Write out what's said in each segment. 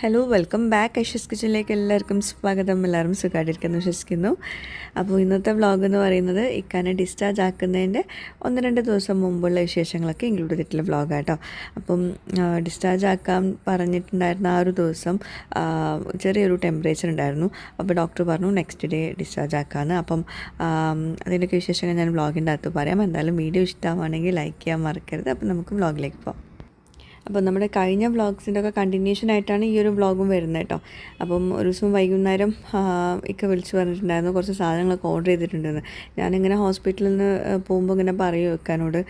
Hello welcome back Aisha's കിച്ചണിലേക്ക് എല്ലാവർക്കും സ്വാഗതം. എല്ലാവരും സുഖമായിട്ടിരിക്കുന്നു വിശ്വസിക്കുന്നു. അപ്പോൾ ഇന്നത്തെ വ്ളോഗ് എന്ന് പറയുന്നത് ഇക്കാനെ ഡിസ്ചാർജ് ആക്കുന്നതിന്റെ ഒന്ന് രണ്ട് ദിവസം മുമ്പുള്ള വിശേഷങ്ങളൊക്കെ ഇൻക്ലൂഡ് ചെയ്തിട്ടുള്ള വ്ളോഗാട്ടോ അപ്പം ഡിസ്ചാർജ് ആക്കാൻ പറഞ്ഞിട്ടുണ്ടായിരുന്ന ആ ഒരു ദിവസം ചെറിയൊരു ടെമ്പറേച്ചർ ഉണ്ടായിരുന്നു. അപ്പോൾ ഡോക്ടർ പറഞ്ഞു നെക്സ്റ്റ് ഡേ ഡിസ്ചാർജ് ആക്കാമെന്ന് അപ്പം അതിന്റെയൊക്കെ വിശേഷങ്ങൾ ഞാൻ വ്ളോഗിന്റെ അകത്ത് പറയാം. എന്തായാലും വീഡിയോ ഇഷ്ടമാണെങ്കിൽ ലൈക്ക് ചെയ്യാൻ മറക്കരുത്. അപ്പം നമുക്ക് വ്ളോഗിലേക്ക് പോകാം അപ്പോൾ നമ്മുടെ കഴിഞ്ഞ വ്ളോഗ്സിന്റെ ഒക്കെ കണ്ടിന്യൂഷൻ ആയിട്ടാണ് ഈ ഒരു വ്ളോഗും വരുന്നത് കേട്ടോ. അപ്പം ഒരു ദിവസം വൈകുന്നേരം ഒക്കെ ഇക്ക വിളിച്ചു പറഞ്ഞിട്ടുണ്ടായിരുന്നു കുറച്ച് സാധനങ്ങളൊക്കെ ഓർഡർ ചെയ്തിട്ടുണ്ടെന്ന്. ഞാനിങ്ങനെ ഹോസ്പിറ്റലിൽ നിന്ന് പോകുമ്പോൾ ഇങ്ങനെ പറയും വെക്കാനോട്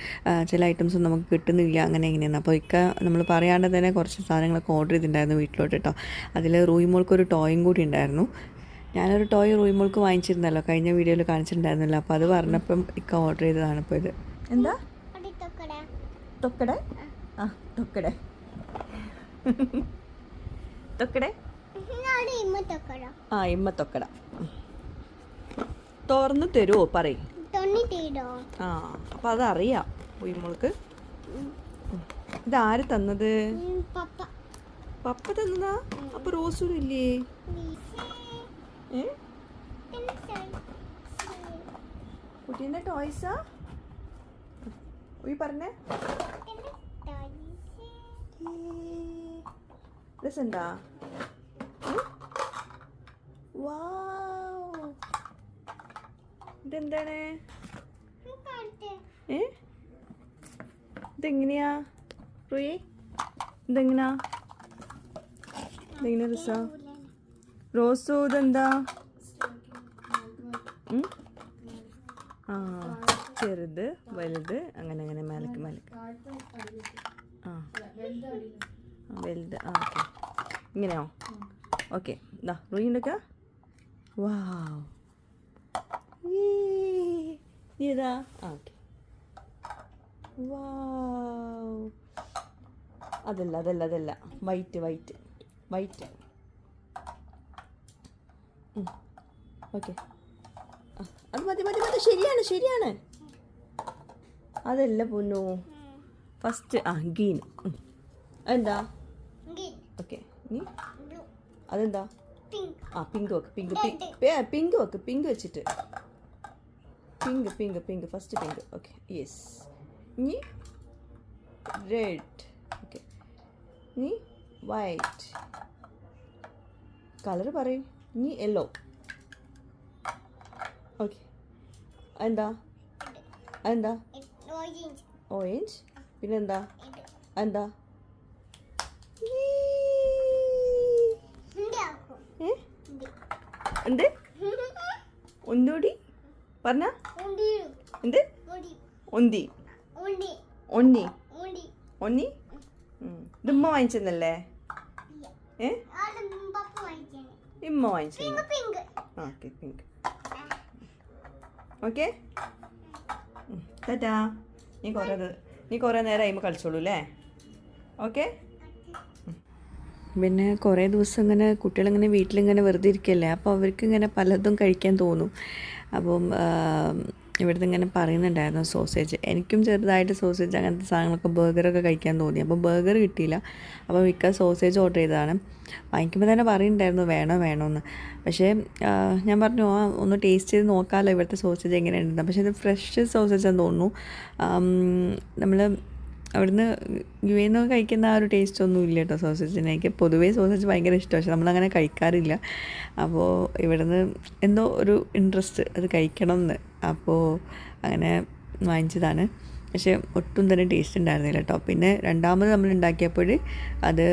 ചില ഐറ്റംസ് നമുക്ക് കിട്ടുന്നില്ല അങ്ങനെ എങ്ങനെയെന്ന് അപ്പോൾ ഇക്ക നമ്മൾ പറയാണ്ട് തന്നെ കുറച്ച് സാധനങ്ങളൊക്കെ ഓർഡർ ചെയ്തിട്ടുണ്ടായിരുന്നു വീട്ടിലോട്ട് കേട്ടോ. അതിൽ റൂയിമോൾക്ക് ഒരു ടോയും കൂടി ഉണ്ടായിരുന്നു. ഞാനൊരു ടോയ് റൂയിമോൾക്ക് വാങ്ങിച്ചിരുന്നല്ലോ കഴിഞ്ഞ വീഡിയോയിൽ കാണിച്ചിട്ടുണ്ടായിരുന്നല്ലോ. അപ്പോൾ അത് പറഞ്ഞപ്പം ഇക്ക ഓർഡർ ചെയ്തതാണ് ഇപ്പോൾ ഇത്. എന്താ? തൊക്കടെ. ആ തൊക്കടെ. തൊക്കടെ? ആ ഇമ്മ തൊക്കട. തുറന്ന് തരുമോ പറയും. ആ അപ്പൊ അതറിയാം ഉയ്മോൾക്ക് ഇതാര് തന്നത്? പപ്പ. തന്നതാ? അപ്പൊ റോസൂർ ഇല്ലേ? കുട്ടീന്റെ കുട്ടീന്റെ ടോയ്സാ? ഉയ് പറഞ്ഞേ. രസണ്ടാ വാവ് ഇതെന്താണ്? ഏ? ഇതെങ്ങനെയാ? റുയി ഇതെങ്ങനാ? ഇതെങ്ങനെ രസാ? റോസോ ഇതെന്താ? ആ ചെറുത് വലുത് അങ്ങനെ അങ്ങനെ മേലക്ക് മേലക്ക്. ആ. വലുത് ആ ഓക്കെ. ഇങ്ങനെയോ? ഓക്കെ. ഇതാ റൂയിന്റെയൊക്കെ വാവ്. ഇതാ. ആ ഓക്കെ. വാവ്. അതല്ല അതല്ല അതല്ല. White white. വൈറ്റ്. ഓക്കെ. അത് മതി മതി മതി. ശരിയാണ് ശരിയാണ്. അതല്ല പൊന്നു. ഫസ്റ്റ് ആ ഗീൻ അതെന്താ? ഓക്കെ ബ്ലൂ അതെന്താ? ആ പിങ്ക് വെക്ക് പിങ്ക് പിങ്ക് വെക്ക് പിങ്ക് വെച്ചിട്ട്. Pink pink pink first pink okay yes ഇനി? റെഡ് ഓക്കെ ഇനി? വൈറ്റ് കളർ പറയും. ഇനി യെല്ലോ ഓക്കെ എന്താ എന്താ ഓറഞ്ച് പിന്നെന്താ? എന്താ എന്താ എന്ത്? ഒന്നുകൂടി പറഞ്ഞ? എന്ത്? ഒന്തി. ഒന്നി. ഒന്നി? ഉം. ഇത് ഉമ്മ വാങ്ങിച്ചെന്നല്ലേ ഏ? ഇമ്മ വാങ്ങിച്ചു ഓക്കെ പിങ്ക് ഓക്കെ? ടാറ്റാ. നീ കുറേ നീ കുറേ നേരം അയിമ കളിച്ചോളൂ അല്ലേ ഓക്കെ പിന്നെ കുറേ ദിവസം ഇങ്ങനെ കുട്ടികളിങ്ങനെ വീട്ടിലിങ്ങനെ വെറുതെ ഇരിക്കല്ലേ? അപ്പോൾ അവർക്ക് ഇങ്ങനെ പലതും കഴിക്കാൻ തോന്നും. അപ്പം ഇവിടുന്ന് ഇങ്ങനെ പറയുന്നുണ്ടായിരുന്നു സോസേജ്. എനിക്കും ചെറുതായിട്ട് സോസേജ് അങ്ങനത്തെ സാധനങ്ങളൊക്കെ ബർഗറൊക്കെ കഴിക്കാൻ തോന്നി. അപ്പോൾ ബർഗർ കിട്ടിയില്ല. അപ്പോൾ മിക്ക സോസേജ് ഓർഡർ ചെയ്തതാണ്. വാങ്ങിക്കുമ്പോൾ തന്നെ പറയുന്നുണ്ടായിരുന്നു വേണോ വേണോന്ന്. പക്ഷേ ഞാൻ പറഞ്ഞു ആ ഒന്ന് ടേസ്റ്റ് ചെയ്ത് നോക്കാമല്ലോ ഇവിടുത്തെ സോസേജ് എങ്ങനെയുണ്ടെന്ന്. പക്ഷേ ഇത് ഫ്രഷ് സോസേജ് എന്ന് തോന്നുന്നു നമ്മൾ അവിടുന്ന് യു കഴിക്കുന്ന ആ ഒരു ടേസ്റ്റ് ഒന്നും ഇല്ല കേട്ടോ സോസേജിന് എനിക്ക് പൊതുവേ സോസേജ് ഭയങ്കര ഇഷ്ടമാണ് പക്ഷെ നമ്മളങ്ങനെ കഴിക്കാറില്ല. അപ്പോൾ ഇവിടുന്ന് എന്തോ ഒരു ഇൻട്രസ്റ്റ് അത് കഴിക്കണം എന്ന് അപ്പോൾ അങ്ങനെ വാങ്ങിച്ചതാണ്. പക്ഷേ ഒട്ടും തന്നെ ടേസ്റ്റ് ഉണ്ടായിരുന്നില്ല കേട്ടോ പിന്നെ രണ്ടാമത് നമ്മൾ ഉണ്ടാക്കിയപ്പോൾ അത്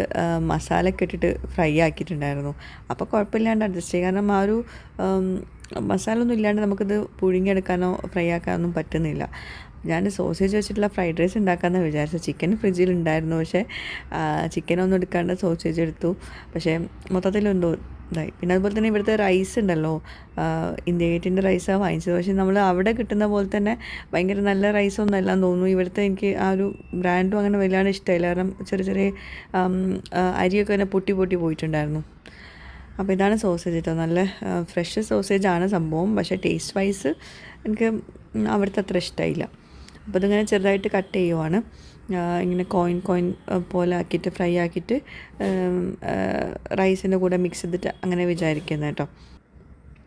മസാല ഇട്ടിട്ട് ഫ്രൈ ആക്കിയിട്ടുണ്ടായിരുന്നു. അപ്പോൾ കുഴപ്പമില്ലാണ്ട് അഡ്ജസ്റ്റ് ചെയ്യുക കാരണം ആ ഒരു മസാല ഒന്നും ഇല്ലാണ്ട് നമുക്കിത് പുഴുങ്ങിയെടുക്കാനോ ഫ്രൈ ആക്കാനൊന്നും പറ്റുന്നില്ല. ഞാൻ സോസേജ് വെച്ചിട്ടുള്ള ഫ്രൈഡ് റൈസ് ഉണ്ടാക്കാമെന്ന് വിചാരിച്ചു. ചിക്കൻ ഫ്രിഡ്ജിൽ ഉണ്ടായിരുന്നു. പക്ഷേ ചിക്കൻ ഒന്നും എടുക്കാണ്ട് സോസേജ് എടുത്തു. പക്ഷേ മൊത്തത്തിലുണ്ടോ ഇതായി. പിന്നെ അതുപോലെ തന്നെ ഇവിടുത്തെ റൈസ് ഉണ്ടല്ലോ. ഇന്ത്യ ഗേറ്റിന്റെ റൈസാണ് വാങ്ങിച്ചത്. പക്ഷേ നമ്മൾ അവിടെ കിട്ടുന്ന പോലെ തന്നെ ഭയങ്കര നല്ല റൈസൊന്നും അല്ലാന്ന് തോന്നുന്നു. ഇവിടുത്തെ എനിക്ക് ആ ഒരു ബ്രാൻഡും അങ്ങനെ വല്ലാണ്ട് ഇഷ്ടമായില്ല. കാരണം ചെറിയ ചെറിയ അരിയൊക്കെ തന്നെ പൊട്ടി പൊട്ടി പോയിട്ടുണ്ടായിരുന്നു. അപ്പോൾ ഇതാണ് സോസേജ് കേട്ടോ നല്ല ഫ്രഷ് സോസേജ് ആണ് സംഭവം. പക്ഷേ ടേസ്റ്റ് വൈസ് എനിക്ക് അവിടുത്തെ അത്ര ഇഷ്ടമായില്ല. അപ്പോൾ ഇതിങ്ങനെ ചെറുതായിട്ട് കട്ട് ചെയ്യുവാണ്. ഇങ്ങനെ കോയിൻ കോയിൻ പോലെ ആക്കിയിട്ട് ഫ്രൈ ആക്കിയിട്ട് റൈസിന്റെ കൂടെ മിക്സ് ചെയ്തിട്ട് അങ്ങനെ വിചാരിക്കുന്നത് കേട്ടോ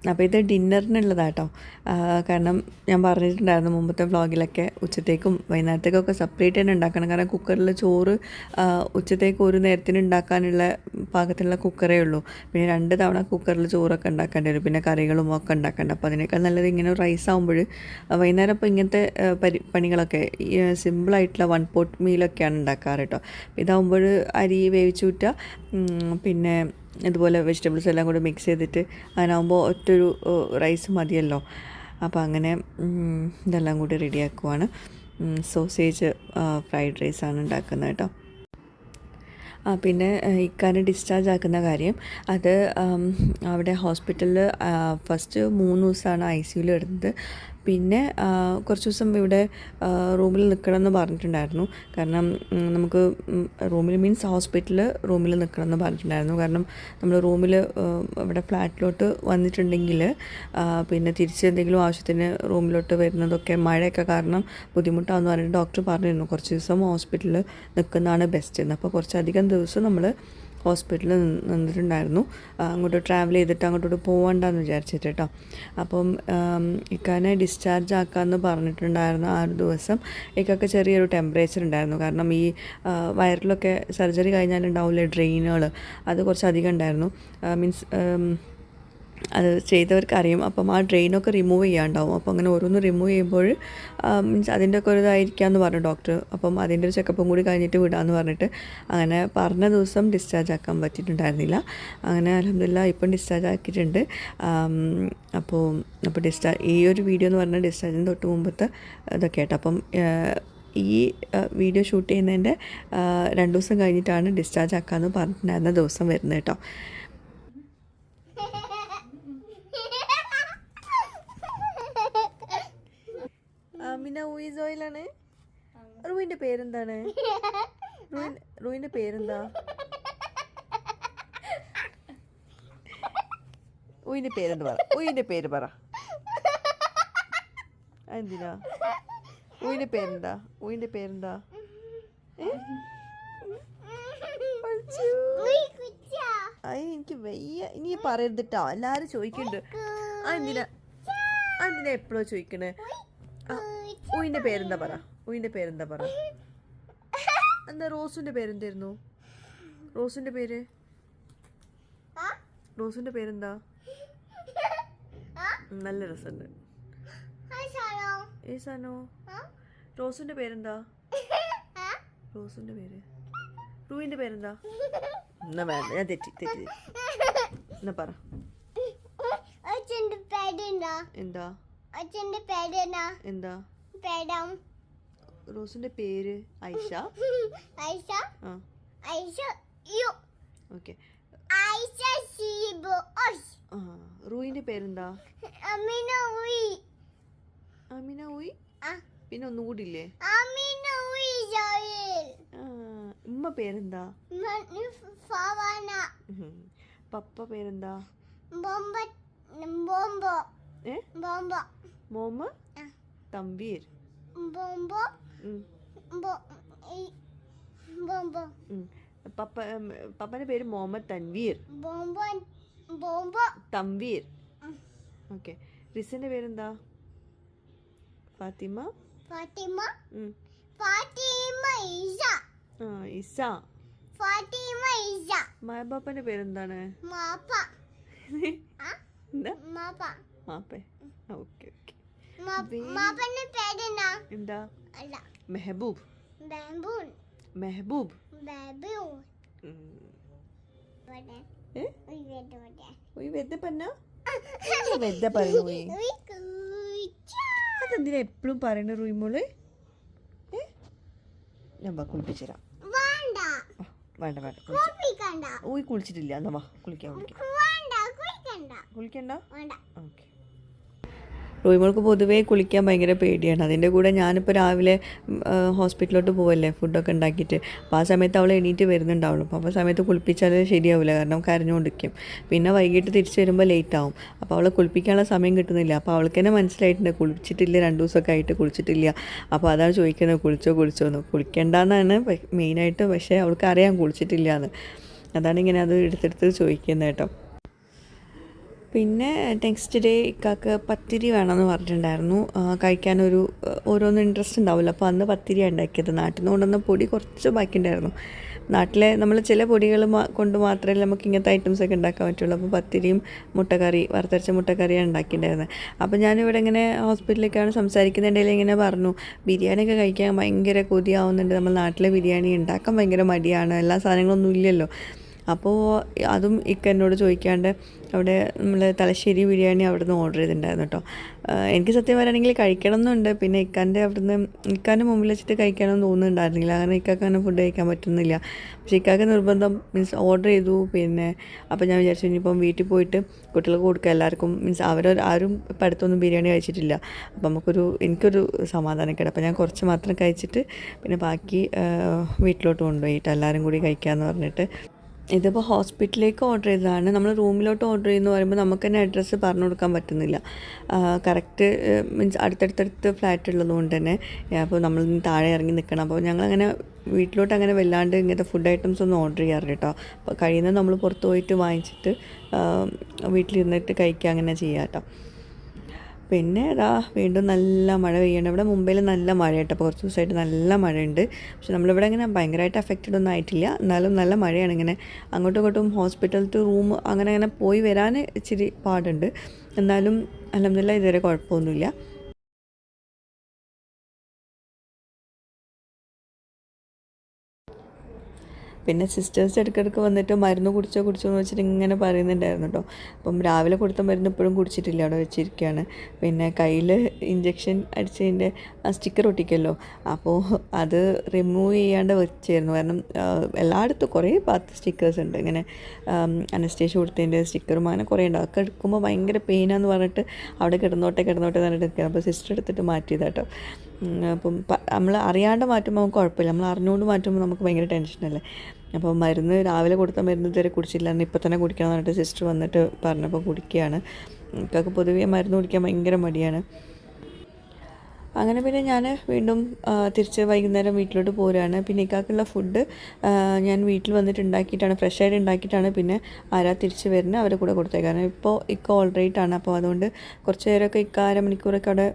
അപ്പോൾ ഇത് ഡിന്നറിനുള്ളതാട്ടോ. കാരണം ഞാൻ പറഞ്ഞിട്ടുണ്ടായിരുന്നു മുമ്പത്തെ വ്ളോഗിലൊക്കെ ഉച്ചത്തേക്കും വൈകുന്നേരത്തേക്കൊക്കെ സെപ്പറേറ്റ് തന്നെ ഉണ്ടാക്കണം. കാരണം കുക്കറിൽ ചോറ് ഉച്ചത്തേക്ക് ഒരു നേരത്തിന് ഉണ്ടാക്കാനുള്ള പാകത്തിലുള്ള കുക്കറേ ഉള്ളൂ. പിന്നെ രണ്ട് തവണ കുക്കറിൽ ചോറൊക്കെ ഉണ്ടാക്കേണ്ടി വരും. പിന്നെ കറികളും ഒക്കെ ഉണ്ടാക്കേണ്ട. അപ്പോൾ അതിനേക്കാൾ നല്ലത് ഇങ്ങനെ റൈസ് ആകുമ്പോൾ വൈകുന്നേരം ഇപ്പോൾ ഇങ്ങനത്തെ പരി പണികളൊക്കെ സിമ്പിളായിട്ടുള്ള വൺ പോട്ട് മീലൊക്കെയാണ് ഉണ്ടാക്കാറ് കേട്ടോ ഇതാകുമ്പോൾ അരി വേവിച്ചു വിറ്റുക പിന്നെ ഇതുപോലെ വെജിറ്റബിൾസ് എല്ലാം കൂടി മിക്സ് ചെയ്തിട്ട് അങ്ങനാകുമ്പോൾ ഒറ്റൊരു റൈസ് മതിയല്ലോ. അപ്പോൾ അങ്ങനെ ഇതെല്ലാം കൂടി റെഡിയാക്കുവാണ് സോസേജ് ഫ്രൈഡ് റൈസാണ് ഉണ്ടാക്കുന്നത് കേട്ടോ. ആ പിന്നെ ഇക്കാനെ ഡിസ്ചാർജ് ആക്കുന്ന കാര്യം. അത് അവിടെ ഹോസ്പിറ്റലിൽ ഫസ്റ്റ് മൂന്ന് ദിവസമാണ് ഐ സിയുയിൽ ഇടുന്നത് പിന്നെ കുറച്ച് ദിവസം ഇവിടെ റൂമിൽ നിൽക്കണം എന്ന് പറഞ്ഞിട്ടുണ്ടായിരുന്നു. കാരണം നമുക്ക് റൂമിൽ മീൻസ് ഹോസ്പിറ്റലിൽ റൂമിൽ നിൽക്കണം എന്ന് പറഞ്ഞിട്ടുണ്ടായിരുന്നു. കാരണം നമ്മൾ റൂമിൽ ഇവിടെ ഫ്ലാറ്റിലോട്ട് വന്നിട്ടുണ്ടെങ്കിൽ പിന്നെ തിരിച്ച് എന്തെങ്കിലും ആവശ്യത്തിന് റൂമിലോട്ട് വരുന്നതൊക്കെ മഴയൊക്കെ കാരണം ബുദ്ധിമുട്ടാണെന്ന് പറഞ്ഞിട്ട് ഡോക്ടർ പറഞ്ഞിരുന്നു. കുറച്ച് ദിവസം ഹോസ്പിറ്റലിൽ നിൽക്കുന്നതാണ് ബെസ്റ്റ്. എന്ന് അപ്പോൾ കുറച്ചധികം ദിവസം നമ്മൾ ഹോസ്പിറ്റലിൽ നിന്ന് നിന്നിട്ടുണ്ടായിരുന്നു. അങ്ങോട്ട് ട്രാവൽ ചെയ്തിട്ട് അങ്ങോട്ടോട്ട് പോകണ്ടെന്ന് വിചാരിച്ചിട്ട് കേട്ടോ. അപ്പം ഇക്കാനെ ഡിസ്ചാർജ് ആക്കാമെന്ന് പറഞ്ഞിട്ടുണ്ടായിരുന്നു ആ ഒരു ദിവസം. ഇക്കൊക്കെ ചെറിയൊരു ടെമ്പറേച്ചർ ഉണ്ടായിരുന്നു. കാരണം ഈ വയറിലൊക്കെ സർജറി കഴിഞ്ഞാലുണ്ടാവില്ലേ ഡ്രെയിനുകൾ അത് കുറച്ച് അധികം ഉണ്ടായിരുന്നു മീൻസ് അത് ചെയ്തവർക്ക് അറിയും അപ്പം ആ ഡ്രെയിനൊക്കെ റിമൂവ് ചെയ്യാണ്ടാവും. അപ്പം അങ്ങനെ ഓരോന്ന് റിമൂവ് ചെയ്യുമ്പോൾ മീൻസ് അതിന്റെ ഒക്കെ ഒരു ഇതായിരിക്കാമെന്ന് പറഞ്ഞു ഡോക്ടർ അപ്പം അതിന്റെ ഒരു ചെക്കപ്പും കൂടി കഴിഞ്ഞിട്ട് വിടാമെന്ന് പറഞ്ഞിട്ട് അങ്ങനെ പറഞ്ഞ ദിവസം ഡിസ്ചാർജ് ആക്കാൻ പറ്റിയിട്ടുണ്ടായിരുന്നില്ല. അങ്ങനെ അലഹമില്ല ഇപ്പം ഡിസ്ചാർജ് ആക്കിയിട്ടുണ്ട്. അപ്പോൾ അപ്പോൾ ഡിസ്ചാർജ് ഈ ഒരു വീഡിയോ എന്ന് പറഞ്ഞാൽ ഡിസ്ചാർജിന് തൊട്ട് മുമ്പത്തെ ഇതൊക്കെ ആയിട്ട്. അപ്പം ഈ വീഡിയോ ഷൂട്ട് ചെയ്യുന്നതിന്റെ രണ്ട് ദിവസം കഴിഞ്ഞിട്ടാണ് ഡിസ്ചാർജ് ആക്കാമെന്ന് പറഞ്ഞിട്ടുണ്ടായിരുന്ന ദിവസം വരുന്നത് കേട്ടോ. അമിന ഊയിസ് ഓയിലാണ് റൂയിന്റെ പേരെന്താണ്? റൂയിൻ പേരെന്താ? ഉയിന്റെ പേരെന്ത് പറ? ഉയിന്റെ പേര് പറ. എന്തിനാ ഉയിന്റെ പേരെന്താ? ഉയിന്റെ പേരെന്താ. അയ്യ എനിക്ക് വയ്യ. ഇനി പറയരുതിട്ടോ എല്ലാരും ചോദിക്കുന്നുണ്ട് ആ എന്തിനാ എന്തിനാ എപ്പോഴോ ചോദിക്കണേ? ഊയിന്റെ പേരെന്താ പറ പൂവിന്റെ പേരെന്താ പറ എന്താ റോസിന്റെ പേരെന്തായിരുന്നു റോസിന്റെ പേര്? റോസിന്റെ പേരെന്താ? നല്ല രസമുണ്ട്. ഏ സാനോ റോസിന്റെ പേരെന്താ? റോസിന്റെ പേര് റൂയിന്റെ പേരെന്താ എന്നാ വേണ്ട ഞാൻ തെറ്റി തെറ്റി എന്നാ പറ എന്താ? എന്താ? എന്താ പേരം. റോസിന്റെ പേര് ഐഷ. ഐഷ. ആ. ഐഷ യു. ഓക്കേ. ഐഷ ഷീബു. ഓഷ്. റൂയിന്റെ പേരെന്താ? അമിന ഉയി. അമിന ഉയി? ആ. പിന്നെ ഒന്നും കൂടി ഇല്ലേ? അമിന ഉയി ജോയിൽ. ഉമ്മ പേരെന്താ? ഫവാന. പപ്പ പേരെന്താ? ബോംബ ബോംബോ. ഏ? ബോംബോ. മോമ? ആ. തമ്പീർ. ബോംബോ. ഉം, ബൊ ഈ ബൊമ്പോ ഉം. പപ്പ പപ്പന്റെ പേര് മുഹമ്മദ് തൻവീർ. ബോംബോ ബോംബോ. തംവീർ. ഓക്കെ. റിസിന്റെ പേരെന്താ? ഫാത്തിമ. ഫാത്തിമ. ഫാത്തിമ ഇസ ആ ഇസ ഫാത്തിമ ഈസ മായബാപ്പന്റെ പേരെന്താണ്? മാപ്പ. മാപ്പ. മാപ്പേ. Okay okay. എന്താ? മെഹബൂബ്. മെഹബൂബ്. അതെന്തിനാ എപ്പോഴും പറയണ റൂമോൾ ഞാൻ കുളിപ്പിച്ചുതരാം. വേണ്ട. വേണ്ട ഊയി കുളിച്ചിട്ടില്ല. എന്നാ വാ കുളിക്കാൻ കുളിക്കാം കുളിക്കണ്ട. ഓക്കെ. റോയിമോൾക്ക് പൊതുവേ കുളിക്കാൻ ഭയങ്കര പേടിയാണ്. അതിന്റെ കൂടെ ഞാനിപ്പോൾ രാവിലെ ഹോസ്പിറ്റലിലോട്ട് പോവല്ലേ ഫുഡൊക്കെ ഉണ്ടാക്കിയിട്ട്. അപ്പോൾ ആ സമയത്ത് അവൾ എണീറ്റ് വരുന്നുണ്ടാവുള്ളൂ. അപ്പോൾ ആ സമയത്ത് കുളിപ്പിച്ചാൽ ശരിയാവില്ല കാരണം കരഞ്ഞുകൊണ്ടിരിക്കും പിന്നെ വൈകിട്ട് തിരിച്ചു വരുമ്പോൾ ലേറ്റ് ആവും. അപ്പോൾ അവളെ കുളിപ്പിക്കാനുള്ള സമയം കിട്ടുന്നില്ല. അപ്പോൾ അവൾക്ക് തന്നെ മനസ്സിലായിട്ടുണ്ട് കുളിച്ചിട്ടില്ല രണ്ട് ദിവസമൊക്കെ ആയിട്ട് കുളിച്ചിട്ടില്ല. അപ്പോൾ അതാണ് ചോദിക്കുന്നത് കുളിച്ചോ കുളിച്ചോ എന്ന്. കുളിക്കേണ്ടെന്നാണ് മെയിനായിട്ട് പക്ഷേ അവൾക്ക് അറിയാം കുളിച്ചിട്ടില്ല എന്ന് അതാണ് ഇങ്ങനെ അത് എടുത്തെടുത്ത് ചോദിക്കുന്നത് കേട്ടോ. പിന്നെ നെക്സ്റ്റ് ഡേ ഇക്കാക്ക് പത്തിരി വേണമെന്ന് പറഞ്ഞിട്ടുണ്ടായിരുന്നു. കഴിക്കാനൊരു ഓരോന്നും ഓരോന്ന് ഇൻട്രസ്റ്റ് ഉണ്ടാവില്ല. അപ്പോൾ അന്ന് പത്തിരി ഉണ്ടാക്കിയത് നാട്ടിൽ നിന്ന് കൊണ്ടുവന്ന പൊടി കുറച്ച് ബാക്കിയുണ്ടായിരുന്നു. നാട്ടിലെ നമ്മൾ ചില പൊടികൾ കൊണ്ട് മാത്രമേ നമുക്ക് ഇങ്ങനത്തെ ഐറ്റംസ് ഒക്കെ ഉണ്ടാക്കാൻ പറ്റുള്ളൂ. അപ്പോൾ പത്തിരിയും മുട്ടക്കറി വറുത്തരച്ച മുട്ടക്കറിയാണ് ഉണ്ടാക്കിയിട്ടുണ്ടായിരുന്നത് അപ്പോൾ ഞാനിവിടെ ഇങ്ങനെ ഹോസ്പിറ്റലിലേക്കാണ് സംസാരിക്കുന്നുണ്ടെങ്കിൽ ഇങ്ങനെ പറഞ്ഞു. ബിരിയാണിയൊക്കെ കഴിക്കാൻ ഭയങ്കര കൊതിയാവുന്നുണ്ട്. നമ്മൾ നാട്ടിലെ ബിരിയാണി ഉണ്ടാക്കാൻ ഭയങ്കര മടിയാണ്. എല്ലാ സാധനങ്ങളൊന്നും ഇല്ലല്ലോ. അപ്പോൾ അതും ഇക്ക എന്നോട് ചോദിക്കാണ്ട് അവിടെ നമ്മൾ തലശ്ശേരി ബിരിയാണി അവിടെ നിന്ന് ഓർഡർ ചെയ്തിട്ടുണ്ടായിരുന്നു കേട്ടോ. എനിക്ക് സത്യം പറയുകയാണെങ്കിൽ കഴിക്കണം എന്നുണ്ട് പിന്നെ ഇക്കാന്റെ അവിടുന്ന് ഇക്കാന്റെ മുമ്പിൽ വെച്ചിട്ട് കഴിക്കണമെന്ന് തോന്നുന്നുണ്ടായിരുന്നില്ല. കാരണം ഇക്കാക്ക് അങ്ങനെ ഫുഡ് കഴിക്കാൻ പറ്റുന്നില്ല. പക്ഷേ ഇക്കാക്ക് നിർബന്ധം മീൻസ് ഓർഡർ ചെയ്തു. പിന്നെ അപ്പോൾ ഞാൻ വിചാരിച്ചു ഇനിയിപ്പം വീട്ടിൽ പോയിട്ട് കുട്ടികൾക്ക് കൊടുക്കുക എല്ലാവർക്കും മീൻസ് അവർ ആരും ഇപ്പം അടുത്തൊന്നും ബിരിയാണി കഴിച്ചിട്ടില്ല. അപ്പം നമുക്കൊരു എനിക്കൊരു സമാധാനക്കേട്. അപ്പോൾ ഞാൻ കുറച്ച് മാത്രം കഴിച്ചിട്ട് പിന്നെ ബാക്കി വീട്ടിലോട്ട് കൊണ്ടുപോയിട്ട് എല്ലാവരും കൂടി കഴിക്കാമെന്ന് പറഞ്ഞിട്ട് ഇതിപ്പോൾ ഹോസ്പിറ്റലിലേക്ക് ഓർഡർ ചെയ്തതാണ്. നമ്മൾ റൂമിലോട്ട് ഓർഡർ ചെയ്യുന്ന പറയുമ്പോൾ നമുക്ക് തന്നെ അഡ്രസ്സ് പറഞ്ഞു കൊടുക്കാൻ പറ്റുന്നില്ല. കറക്റ്റ് മീൻസ് അടുത്തടുത്തടുത്ത് ഫ്ലാറ്റ് ഉള്ളതുകൊണ്ട് തന്നെ. അപ്പോൾ നമ്മൾ താഴെ ഇറങ്ങി നിൽക്കണം അപ്പോൾ ഞങ്ങളങ്ങനെ വീട്ടിലോട്ട് അങ്ങനെ വല്ലാണ്ട് ഇങ്ങനത്തെ ഫുഡ് ഐറ്റംസ് ഒന്നും ഓർഡർ ചെയ്യാറില്ല കേട്ടോ അപ്പോൾ കഴിയുന്നത് നമ്മൾ പുറത്ത് പോയിട്ട് വാങ്ങിച്ചിട്ട് വീട്ടിലിരുന്നിട്ട് കഴിക്കുക അങ്ങനെ ചെയ്യാം കേട്ടോ പിന്നെ ഇതാ വീണ്ടും നല്ല മഴ പെയ്യുന്നുണ്ട്. ഇവിടെ മുംബൈയിൽ നല്ല മഴ കേട്ടോ അപ്പോൾ കുറച്ച് ദിവസമായിട്ട് നല്ല മഴയുണ്ട്. പക്ഷെ നമ്മളിവിടെ ഇങ്ങനെ ഭയങ്കരമായിട്ട് അഫക്റ്റഡ് ഒന്നും ആയിട്ടില്ല. എന്നാലും നല്ല മഴയാണ് ഇങ്ങനെ. അങ്ങോട്ടും ഇങ്ങോട്ടും ഹോസ്പിറ്റൽ ടു റൂം അങ്ങനെ അങ്ങനെ പോയി വരാൻ ഇച്ചിരി പാടുണ്ട്. എന്നാലും അലഹമില്ല ഇതുവരെ കുഴപ്പമൊന്നുമില്ല. പിന്നെ സിസ്റ്റേഴ്സ് ഇടയ്ക്കിടയ്ക്ക് വന്നിട്ട് മരുന്ന് കുടിച്ചോ കുടിച്ചോ എന്ന് വെച്ചിട്ട് ഇങ്ങനെ പറയുന്നുണ്ടായിരുന്നു കേട്ടോ അപ്പം രാവിലെ കൊടുത്ത മരുന്ന് ഇപ്പോഴും കുടിച്ചിട്ടില്ല അവിടെ വെച്ചിരിക്കുകയാണ്. പിന്നെ കയ്യിൽ ഇഞ്ചെക്ഷൻ അടിച്ചതിന്റെ സ്റ്റിക്കർ ഒട്ടിക്കല്ലോ. അപ്പോൾ അത് റിമൂവ് ചെയ്യാണ്ട് വെച്ചായിരുന്നു കാരണം എല്ലായിടത്തും കുറേ ഭാഗത്ത് സ്റ്റിക്കേഴ്സ് ഉണ്ട്. ഇങ്ങനെ അനസ്റ്റേഷൻ കൊടുത്തതിന്റെ സ്റ്റിക്കറും അങ്ങനെ കുറേ ഉണ്ട്. അതൊക്കെ എടുക്കുമ്പോൾ ഭയങ്കര പെയിനാന്ന് പറഞ്ഞിട്ട് അവിടെ കിടന്നോട്ടെ കിടന്നോട്ടെ എന്ന് പറഞ്ഞിട്ട് അപ്പോൾ സിസ്റ്റർ എടുത്തിട്ട് മാറ്റിയതാട്ടോ. അപ്പം നമ്മൾ അറിയാണ്ട് മാറ്റുമ്പോൾ നമുക്ക് കുഴപ്പമില്ല. നമ്മൾ അറിഞ്ഞുകൊണ്ട് മാറ്റുമ്പോൾ നമുക്ക് ഭയങ്കര ടെൻഷനല്ലേ അപ്പോൾ മരുന്ന് രാവിലെ കൊടുത്ത മരുന്ന് ഇതുവരെ കുടിച്ചില്ലായിരുന്നു ഇപ്പോൾ തന്നെ കുടിക്കണം എന്നിട്ട് സിസ്റ്റർ വന്നിട്ട് പറഞ്ഞപ്പോൾ കുടിക്കുകയാണ്. എനിക്കൊക്കെ പൊതുവേ മരുന്ന് കുടിക്കാൻ ഭയങ്കര മടിയാണ്. അങ്ങനെ പിന്നെ ഞാൻ വീണ്ടും തിരിച്ച് വൈകുന്നേരം വീട്ടിലോട്ട് പോരാണ് പിന്നെ ഇക്കാക്കുള്ള ഫുഡ് ഞാൻ വീട്ടിൽ വന്നിട്ട് ഉണ്ടാക്കിയിട്ടാണ് ഫ്രഷായിട്ട് ഉണ്ടാക്കിയിട്ടാണ് പിന്നെ ആരാ തിരിച്ച് വരുന്നത് അവരെ കൂടെ കൊടുത്തേക്കാറ് ഇപ്പോൾ ഇക്ക ഓൾറൈറ്റ് ആണ്. അപ്പോൾ അതുകൊണ്ട് കുറച്ച് നേരമൊക്കെ ഇക്ക അരമണിക്കൂറൊക്കെ അവിടെ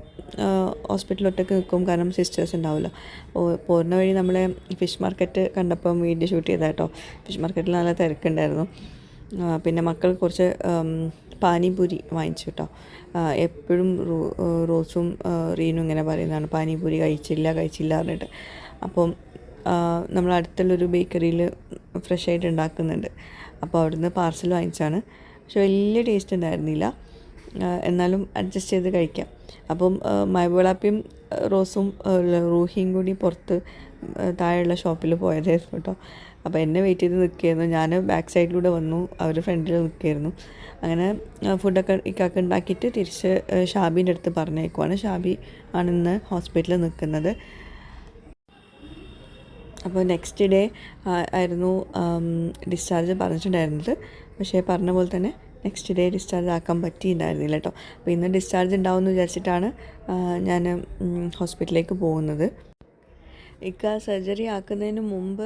ഹോസ്പിറ്റലിൽ ഒറ്റയ്ക്ക് നിൽക്കും. കാരണം സിസ്റ്റേഴ്സ് ഉണ്ടാവില്ല. പോരുന്ന വഴി നമ്മളെ ഫിഷ് മാർക്കറ്റ് കണ്ടപ്പം വീഡിയോ ഷൂട്ട് ചെയ്താൽ കേട്ടോ ഫിഷ് മാർക്കറ്റിൽ നല്ല തിരക്കുണ്ടായിരുന്നു. പിന്നെ മക്കൾ കുറച്ച് പാനിപൂരി വാങ്ങിച്ചു കേട്ടോ എപ്പോഴും റോസും റീനും ഇങ്ങനെ പറയുന്നതാണ്. പാനിപൂരി കഴിച്ചില്ല കഴിച്ചില്ല പറഞ്ഞിട്ട്. അപ്പം നമ്മൾ അടുത്തുള്ളൊരു ബേക്കറിയിൽ ഫ്രഷ് ആയിട്ട് ഉണ്ടാക്കുന്നുണ്ട്. അപ്പോൾ അവിടുന്ന് പാർസൽ വാങ്ങിച്ചാണ് പക്ഷെ വലിയ ടേസ്റ്റ് ഉണ്ടായിരുന്നില്ല. എന്നാലും അഡ്ജസ്റ്റ് ചെയ്ത് കഴിക്കാം. അപ്പം മൈബോളാപ്പിയും റോസും റൂഹിയും കൂടി പുറത്ത് താഴെയുള്ള ഷോപ്പിൽ പോയതായിരുന്നു കേട്ടോ അപ്പോൾ എന്നെ വെയിറ്റ് ചെയ്ത് നിൽക്കുകയായിരുന്നു. ഞാൻ ബാക്ക് സൈഡിലൂടെ വന്നു. അവർ ഫ്രണ്ടിൽ നിൽക്കുകയായിരുന്നു. അങ്ങനെ ഫുഡൊക്കെ ഇക്കാക്ക് ഉണ്ടാക്കിയിട്ട് തിരിച്ച് ഷാബിന്റെ അടുത്ത് പറഞ്ഞേക്കുവാണ്. ഷാബി ആണ് ഇന്ന് ഹോസ്പിറ്റലിൽ നിൽക്കുന്നത്. അപ്പോൾ നെക്സ്റ്റ് ഡേ ആയിരുന്നു ഡിസ്ചാർജ് പറഞ്ഞിട്ടുണ്ടായിരുന്നത്. പക്ഷേ പറഞ്ഞ പോലെ തന്നെ നെക്സ്റ്റ് ഡേ ഡിസ്ചാർജ് ആക്കാൻ പറ്റിയിട്ടുണ്ടായിരുന്നില്ല കേട്ടോ അപ്പോൾ ഇന്ന് ഡിസ്ചാർജ് ഉണ്ടാവുമെന്ന് വിചാരിച്ചിട്ടാണ് ഞാൻ ഹോസ്പിറ്റലിലേക്ക് പോകുന്നത്. ഇക്ക സർജറി ആക്കുന്നതിന് മുമ്പ്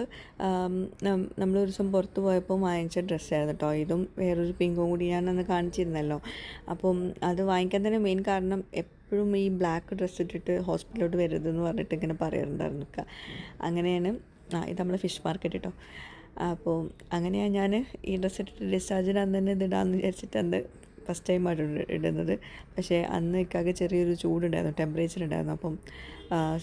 നമ്മൾ ഒരു ദിവസം പുറത്ത് പോയപ്പോൾ വാങ്ങിച്ച ഡ്രസ്സായിരുന്നു കേട്ടോ ഇതും വേറൊരു പിങ്കും കൂടി ഞാൻ അന്ന് കാണിച്ചിരുന്നല്ലോ. അപ്പം അത് വാങ്ങിക്കാൻ തന്നെ മെയിൻ കാരണം എപ്പോഴും ഈ ബ്ലാക്ക് ഡ്രസ്സ് ഇട്ടിട്ട് ഹോസ്പിറ്റലിലോട്ട് വരരുതെന്ന് പറഞ്ഞിട്ട് ഇങ്ങനെ പറയാറുണ്ടായിരുന്നു ഇക്ക. അങ്ങനെയാണ് ആ ഇത് നമ്മളെ ഫിഷ് മാർക്കറ്റ് കേട്ടോ അപ്പോൾ അങ്ങനെയാണ് ഞാൻ ഈ ഡ്രസ്സ് ഇട്ടിട്ട് ഡിസ്ചാർജിന് അന്ന് തന്നെ ഇതിടാമെന്ന് വിചാരിച്ചിട്ട് അന്ന് ഫസ്റ്റ് ടൈമാണ് ഇടുന്നത്. പക്ഷേ അന്ന് ഇക്കാകെ ചെറിയൊരു ചൂടുണ്ടായിരുന്നു ടെമ്പറേച്ചർ ഉണ്ടായിരുന്നു. അപ്പം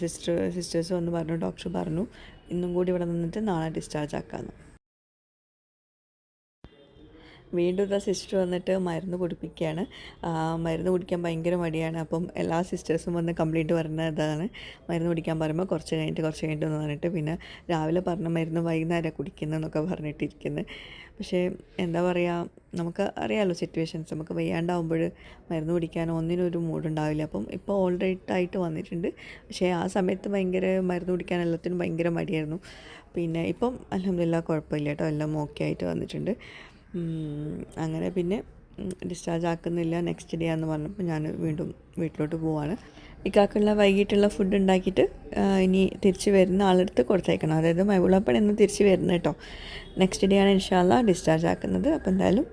സിസ്റ്റർ സിസ്റ്റേഴ്സ് വന്ന് പറഞ്ഞു ഡോക്ടർ പറഞ്ഞു ഇന്നും കൂടി ഇവിടെ നിന്നിട്ട് നാളെ ഡിസ്ചാർജ് ആക്കാമെന്ന് വീണ്ടും ഒരു സിസ്റ്റർ വന്നിട്ട് മരുന്ന് കുടിപ്പിക്കുകയാണ്. മരുന്ന് കുടിക്കാൻ ഭയങ്കര മടിയാണ്. അപ്പം എല്ലാ സിസ്റ്റേഴ്സും വന്ന് കംപ്ലീറ്റ് പറഞ്ഞ ഇതാണ്. മരുന്ന് കുടിക്കാൻ പറയുമ്പോൾ കുറച്ച് കഴിഞ്ഞിട്ട് കുറച്ച് കഴിഞ്ഞിട്ട് എന്ന് പറഞ്ഞിട്ട് പിന്നെ രാവിലെ പറഞ്ഞ മരുന്ന് വൈകുന്നേരം കുടിക്കുന്നതെന്നൊക്കെ പറഞ്ഞിട്ടിരിക്കുന്നത് പക്ഷേ എന്താ പറയുക നമുക്ക് അറിയാമല്ലോ സിറ്റുവേഷൻസ് നമുക്ക് വയ്യാണ്ടാവുമ്പോൾ മരുന്ന് കുടിക്കാൻ ഒന്നിനും ഒരു മൂഡുണ്ടാവില്ല. അപ്പം ഇപ്പോൾ ഓൾറെഡി ആയിട്ട് വന്നിട്ടുണ്ട്. പക്ഷേ ആ സമയത്ത് ഭയങ്കര മരുന്ന് കുടിക്കാൻ എല്ലാത്തിനും ഭയങ്കര മടിയായിരുന്നു. പിന്നെ ഇപ്പം അലഹമില്ല കുഴപ്പമില്ല കേട്ടോ. എല്ലാം ഓക്കെ ആയിട്ട് വന്നിട്ടുണ്ട്. അങ്ങനെ പിന്നെ ഡിസ്ചാർജ് ആക്കുന്നില്ല നെക്സ്റ്റ് ഡേ ആണെന്ന് പറഞ്ഞപ്പോൾ ഞാൻ വീണ്ടും വീട്ടിലോട്ട് പോവാണ്. ഇക്കാക്കുള്ള വൈകിട്ടുള്ള ഫുഡ് ഉണ്ടാക്കിയിട്ട് ഇനി തിരിച്ച് വരുന്ന ആളെടുത്ത് കൊടുത്തേക്കണം. അതായത് മൈബുളപ്പൻ ഇന്ന് തിരിച്ച് വരുന്നത് കേട്ടോ. നെക്സ്റ്റ് ഡേ ആണ് ഇൻഷാല്ല ഡിസ്ചാർജ് ആക്കുന്നത്. അപ്പോൾ എന്തായാലും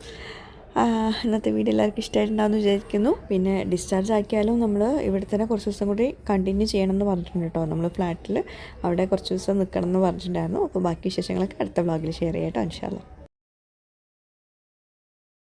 ഇന്നത്തെ വീഡിയോ എല്ലാവർക്കും ഇഷ്ടമായിട്ടുണ്ടാകുമെന്ന് വിചാരിക്കുന്നു. പിന്നെ ഡിസ്ചാർജ് ആക്കിയാലും നമ്മൾ ഇവിടെ തന്നെ കുറച്ച് ദിവസം കൂടി കണ്ടിന്യൂ ചെയ്യണം എന്ന് പറഞ്ഞിട്ടുണ്ട് കേട്ടോ. നമ്മൾ ഫ്ലാറ്റിൽ അവിടെ കുറച്ച് ദിവസം നിൽക്കണം എന്ന് പറഞ്ഞിട്ടുണ്ടായിരുന്നു. അപ്പോൾ ബാക്കി വിശേഷങ്ങളൊക്കെ അടുത്ത വ്ളോഗിൽ ഷെയർ ചെയ്യാം കേട്ടോ ഇൻഷാല്ല